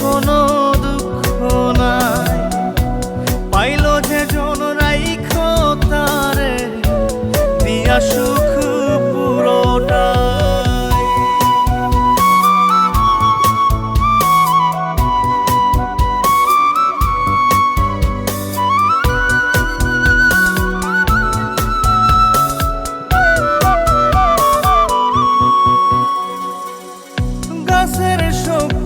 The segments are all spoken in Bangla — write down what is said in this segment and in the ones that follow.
কোনো দুঃখ নাই। পাইল যে জন রাইখ তারে দিয়া সুখ পুরোটাই। গাছের শক্তি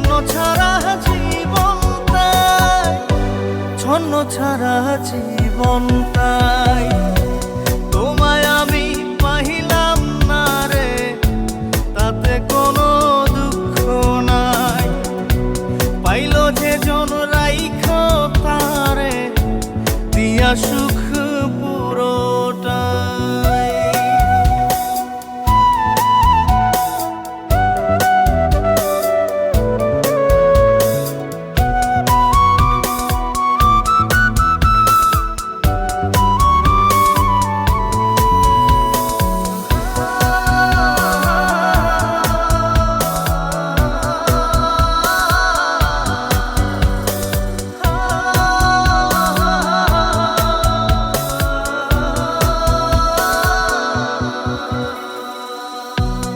ছন্ন ছাড়া জীবন তাই, ছন্ন ছাড়া জীবন তাই। তোমায় আমি পাহিলাম না রে, তাতে কোনো দুঃখ নাই। পাইল যে জন রাইখ তারে, দিয়া সুখ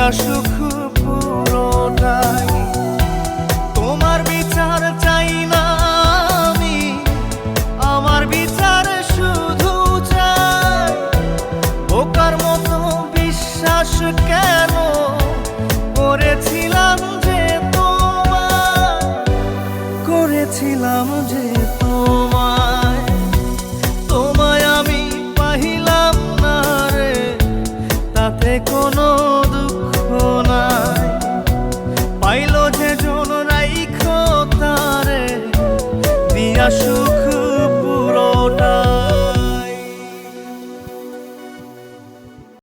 পুরো পুরোটাই।